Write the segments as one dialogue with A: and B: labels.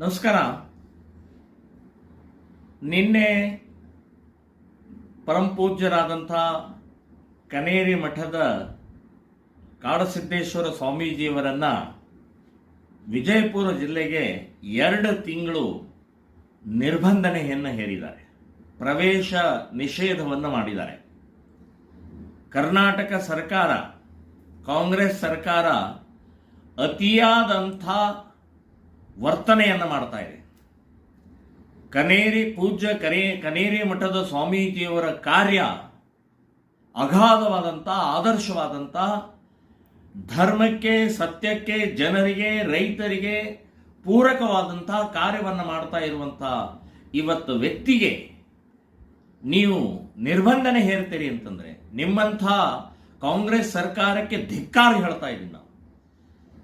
A: ನಮಸ್ಕಾರ. ನಿನ್ನೆ ಪರಮಪೂಜ್ಯರಾದಂಥ ಕನೇರಿ ಮಠದ ಕಾಡಸಿದ್ದೇಶ್ವರ ಸ್ವಾಮೀಜಿಯವರನ್ನು ವಿಜಯಪುರ ಜಿಲ್ಲೆಗೆ ಎರಡು ತಿಂಗಳು ನಿರ್ಬಂಧನೆಯನ್ನು ಹೇರಿದ್ದಾರೆ. ಪ್ರವೇಶ ನಿಷೇಧವನ್ನು ಮಾಡಿದ್ದಾರೆ. ಕರ್ನಾಟಕ ಸರ್ಕಾರ, ಕಾಂಗ್ರೆಸ್ ಸರ್ಕಾರ ಅತಿಯಾದಂಥ ವರ್ತನೆಯನ್ನು ಮಾಡ್ತಾ ಇದೆ. ಕನೇರಿ ಪೂಜ್ಯ ಕನೇ, ಕನೇರಿ ಮಠದ ಸ್ವಾಮೀಜಿಯವರ ಕಾರ್ಯ ಅಗಾಧವಾದಂಥ ಆದರ್ಶವಾದಂಥ ಧರ್ಮಕ್ಕೆ, ಸತ್ಯಕ್ಕೆ, ಜನರಿಗೆ, ರೈತರಿಗೆ ಪೂರಕವಾದಂಥ ಕಾರ್ಯವನ್ನು ಮಾಡ್ತಾ ಇರುವಂಥ ಇವತ್ತು ವ್ಯಕ್ತಿಗೆ ನೀವು ನಿರ್ಬಂಧನೆ ಹೇರ್ತೀರಿ ಅಂತಂದ್ರೆ ನಿಮ್ಮಂಥ ಕಾಂಗ್ರೆಸ್ ಸರ್ಕಾರಕ್ಕೆ ಧಿಕ್ಕಾರ ಹೇಳ್ತಾ ಇದ್ದೀನಿ ನಾವು.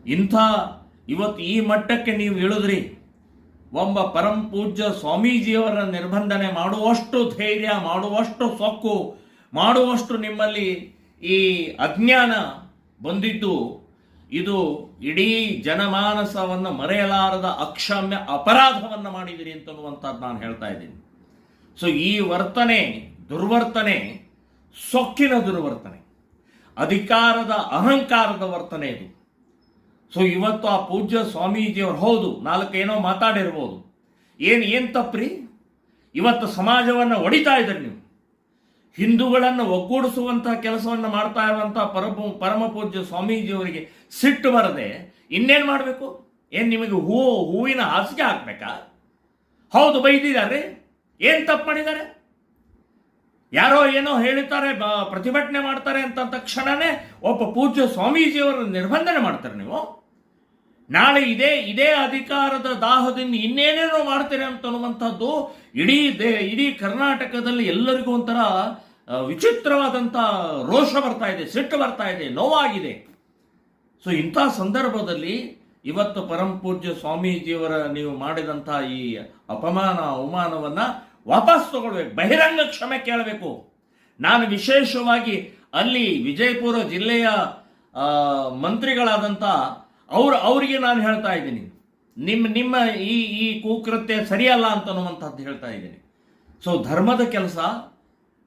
A: ಇಂಥ ಇವತ್ತು ಈ ಮಟ್ಟಕ್ಕೆ ನೀವು ಇಳಿದ್ರಿ. ಒಬ್ಬ ಪರಂ ಪೂಜ್ಯ ಸ್ವಾಮೀಜಿಯವರ ನಿರ್ಬಂಧನೆ ಮಾಡುವಷ್ಟು ಧೈರ್ಯ, ಮಾಡುವಷ್ಟು ಸೊಕ್ಕು, ಮಾಡುವಷ್ಟು ನಿಮ್ಮಲ್ಲಿ ಈ ಅಜ್ಞಾನ ಬಂದಿದ್ದು, ಇದು ಇಡೀ ಜನಮಾನಸವನ್ನು ಮರೆಯಲಾರದ ಅಕ್ಷಮ್ಯ ಅಪರಾಧವನ್ನು ಮಾಡಿದಿರಿ ಅಂತನ್ನುವಂಥದ್ದು ನಾನು ಹೇಳ್ತಾ ಇದ್ದೀನಿ. ಸೊ ಈ ವರ್ತನೆ, ದುರ್ವರ್ತನೆ, ಸೊಕ್ಕಿನ ದುರ್ವರ್ತನೆ, ಅಧಿಕಾರದ ಅಹಂಕಾರದ ವರ್ತನೆ ಇದು. ಸೊ ಇವತ್ತು ಆ ಪೂಜ್ಯ ಸ್ವಾಮೀಜಿಯವರು, ಹೌದು ನಾಲ್ಕು ಏನೋ ಮಾತಾಡಿರ್ಬೋದು. ಏನು ಏನು ತಪ್ಪ್ರಿ? ಇವತ್ತು ಸಮಾಜವನ್ನು ಒಡಿತಾ ಇದ್ರಿ ನೀವು. ಹಿಂದೂಗಳನ್ನು ಒಗ್ಗೂಡಿಸುವಂಥ ಕೆಲಸವನ್ನು ಮಾಡ್ತಾ ಇರುವಂಥ ಪರಮ ಪರಮ ಪೂಜ್ಯ ಸ್ವಾಮೀಜಿಯವರಿಗೆ ಸಿಟ್ಟು ಬರದೆ ಇನ್ನೇನು ಮಾಡಬೇಕು? ಏನು ನಿಮಗೆ ಹೂವು ಹೂವಿನ ಹಾಸಿಗೆ ಹಾಕ್ಬೇಕಾ? ಹೌದು, ಬೈದಿದ್ದಾರೆ. ಏನು ತಪ್ಪು ಮಾಡಿದ್ದಾರೆ? ಯಾರೋ ಏನೋ ಹೇಳುತ್ತಾರೆ ಪ್ರತಿಭಟನೆ ಮಾಡ್ತಾರೆ ಅಂತ ತಕ್ಷಣನೇ ಒಬ್ಬ ಪೂಜ್ಯ ಸ್ವಾಮೀಜಿಯವರ ನಿರ್ಬಂಧನೆ ಮಾಡ್ತಾರೆ ನೀವು. ನಾಳೆ ಇದೇ ಇದೇ ಅಧಿಕಾರದ ದಾಹದಿಂದ ಇನ್ನೇನೇನೋ ಮಾಡ್ತೀರಿ ಅಂತ ಅನ್ನುವಂಥದ್ದು ಇಡೀ ದೇ, ಇಡೀ ಕರ್ನಾಟಕದಲ್ಲಿ ಎಲ್ಲರಿಗೂ ಒಂಥರ ವಿಚಿತ್ರವಾದಂಥ ರೋಷ ಬರ್ತಾ ಇದೆ, ಸಿಟ್ಟು ಬರ್ತಾ ಇದೆ, ನೋವಾಗಿದೆ. ಸೊ ಇಂಥ ಸಂದರ್ಭದಲ್ಲಿ ಇವತ್ತು ಪರಮಪೂಜ್ಯ ಸ್ವಾಮೀಜಿಯವರ ನೀವು ಮಾಡಿದಂಥ ಈ ಅಪಮಾನ, ಅವಮಾನವನ್ನ ವಾಪಸ್ ತಗೊಳ್ಬೇಕು, ಬಹಿರಂಗ ಕ್ಷಮೆ ಕೇಳಬೇಕು. ನಾನು ವಿಶೇಷವಾಗಿ ಅಲ್ಲಿ ವಿಜಯಪುರ ಜಿಲ್ಲೆಯ ಮಂತ್ರಿಗಳಾದಂಥ ಅವ್ರ, ಅವರಿಗೆ ನಾನು ಹೇಳ್ತಾ ಇದ್ದೀನಿ. ನಿಮ್ಮ ನಿಮ್ಮ ಈ ಈ ಕುಕೃತ್ಯ ಸರಿಯಲ್ಲ ಅಂತ ಅನ್ನುವಂಥದ್ದು ಹೇಳ್ತಾ ಇದ್ದೀನಿ. ಸೊ ಧರ್ಮದ ಕೆಲಸ,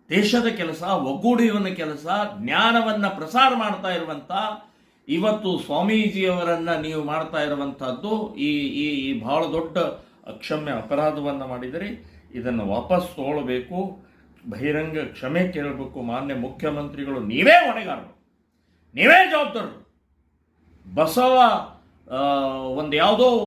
A: ದೇಶದ ಕೆಲಸ ಒಗ್ಗೂಡಿಯುವ ಕೆಲಸ, ಜ್ಞಾನವನ್ನು ಪ್ರಸಾರ ಮಾಡ್ತಾ ಇರುವಂಥ ಇವತ್ತು ಸ್ವಾಮೀಜಿಯವರನ್ನು ನೀವು ಮಾಡ್ತಾ ಇರುವಂಥದ್ದು ಈ ಈ ಈ ಬಹಳ ದೊಡ್ಡ ಅಕ್ಷಮ್ಯ ಅಪರಾಧವನ್ನು ಮಾಡಿದರೆ ಇದನ್ನು ವಾಪಸ್ ತೋಳಬೇಕು ಬಹಿರಂಗ ಕ್ಷಮೆ ಕೇಳಬೇಕು. ಮಾನ್ಯ ಮುಖ್ಯಮಂತ್ರಿಗಳು ನೀವೇ ಹೊಣೆಗಾರರು. ನೀವೇ ಜವಾಬ್ದಾರರು. ಬಸವ ಒಂದು ಯಾವುದೋ